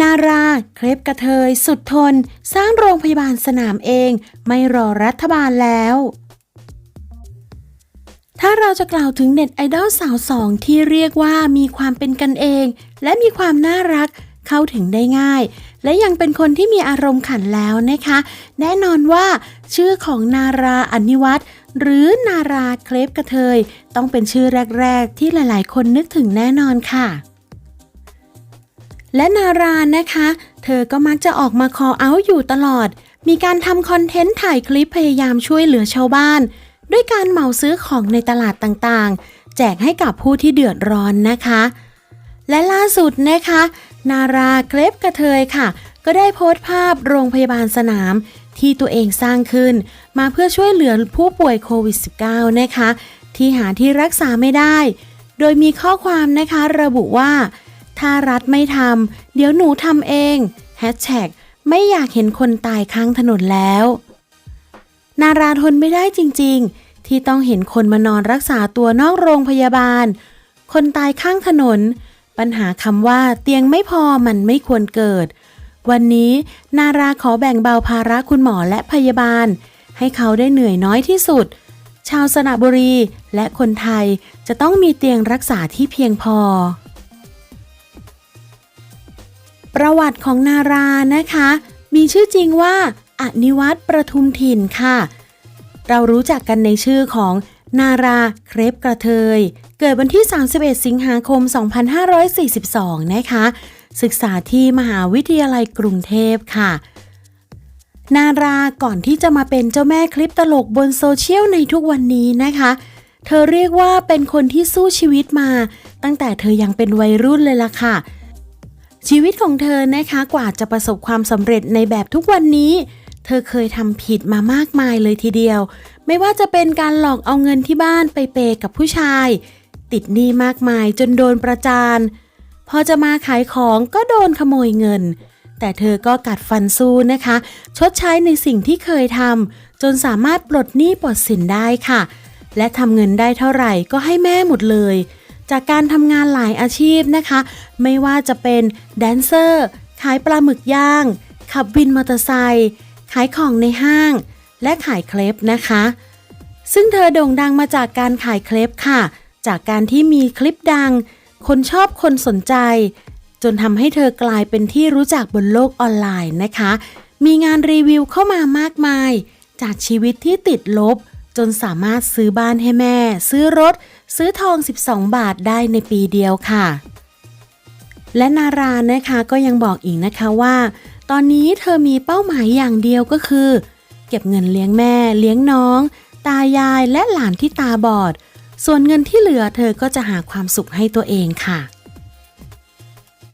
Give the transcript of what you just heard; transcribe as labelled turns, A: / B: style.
A: นารา เครปกระเทย สุดทน สร้างโรงพยาบาลสนามเอง ไม่รอรัฐบาลแล้ว ถ้าเราจะกล่าวถึงเน็ตไอดอลสาวสองที่เรียกว่ามีความเป็นกันเอง และมีความน่ารักเข้าถึงได้ง่าย และยังเป็นคนที่มีอารมณ์ขันแล้วนะคะ แน่นอนว่า ชื่อของนาราอนิวัตรหรือนาราเครปกระเทย ต้องเป็นชื่อแรก ๆ ที่หลาย ๆ คนนึกถึงแน่นอนค่ะ และนารานะคะ เธอก็มักจะออกมาคอเอาอยู่ตลอด มีการทำคอนเทนต์ถ่ายคลิปพยายามช่วยเหลือชาวบ้าน ด้วยการเหมาซื้อของในตลาดต่างๆ แจกให้กับผู้ที่เดือดร้อนนะคะ และล่าสุดนะคะ นาราเคลปกระเทยค่ะ ก็ได้โพสต์ภาพโรงพยาบาลสนามที่ตัวเองสร้างขึ้น มาเพื่อช่วยเหลือผู้ป่วยโควิด -19 นะคะ ที่หาที่รักษาไม่ได้ โดยมีข้อความนะคะระบุว่า ถ้ารัฐไม่ทำเดี๋ยวหนูทำเองแฮชแท็กไม่อยากเห็นคนตายข้างถนนแล้ว นาราทนไม่ได้จริง ๆ ที่ต้องเห็นคนมานอนรักษาตัวนอกโรงพยาบาล คนตายข้างถนน ปัญหาคำว่าเตียงไม่พอมันไม่ควรเกิด วันนี้นาราขอแบ่งเบาภาระคุณหมอและพยาบาล ให้เขาได้เหนื่อยน้อยที่สุด ชาวสระบุรีและคนไทยจะต้องมีเตียงรักษาที่เพียงพอ ประวัติของนารานะคะ มีชื่อจริงว่าอนิวัตรประทุมถิ่นค่ะ เรารู้จักกันในชื่อของนาราเครปกระเทย เกิดวันที่ 31 สิงหาคม 2542 นะคะ ศึกษาที่มหาวิทยาลัยกรุงเทพค่ะ นาราก่อนที่จะมาเป็นเจ้าแม่คลิปตลกบนโซเชียลในทุกวันนี้นะคะ เธอเรียกว่าเป็นคนที่สู้ชีวิตมา ตั้งแต่เธอยังเป็นวัยรุ่นเลยล่ะค่ะ ชีวิตของเธอนะคะกว่าจะประสบความสำเร็จในแบบทุกวันนี้ เธอเคยทำผิดมามากมายเลยทีเดียว ไม่ว่าจะเป็นการหลอกเอาเงินที่บ้านไปเปกับผู้ชาย ติดหนี้มากมายจนโดนประจานพอจะมาขายของก็โดนขโมยเงิน แต่เธอก็กัดฟันสู้นะคะ ชดใช้ในสิ่งที่เคยทำจนสามารถปลดหนี้ปลดสินได้ค่ะ และทำเงินได้เท่าไหร่ก็ให้แม่หมดเลย จากการทำงานหลายอาชีพนะคะ ไม่ว่าจะเป็นแดนเซอร์ ขายปลาหมึกย่าง ขับวินมอเตอร์ไซค์ขายของในห้าง และขายเคลปนะคะ ซึ่งเธอโด่งดังมาจากการขายเคลปค่ะ จากการที่มีคลิปดัง คนชอบคนสนใจ จนทำให้เธอกลายเป็นที่รู้จักบนโลกออนไลน์นะคะ มีงานรีวิวเข้ามามากมาย จากชีวิตที่ติดลบ จนสามารถซื้อบ้านให้แม่ ซื้อรถ ซื้อทอง 12 บาทได้ในปีเดียวค่ะ และนารานะคะก็ยังบอกอีกนะคะว่า ตอนนี้เธอมีเป้าหมายอย่างเดียวก็คือ เก็บเงินเลี้ยงแม่ เลี้ยงน้อง ตายายและหลานที่ตาบอด ส่วนเงินที่เหลือเธอก็จะหาความสุขให้ตัวเองค่ะ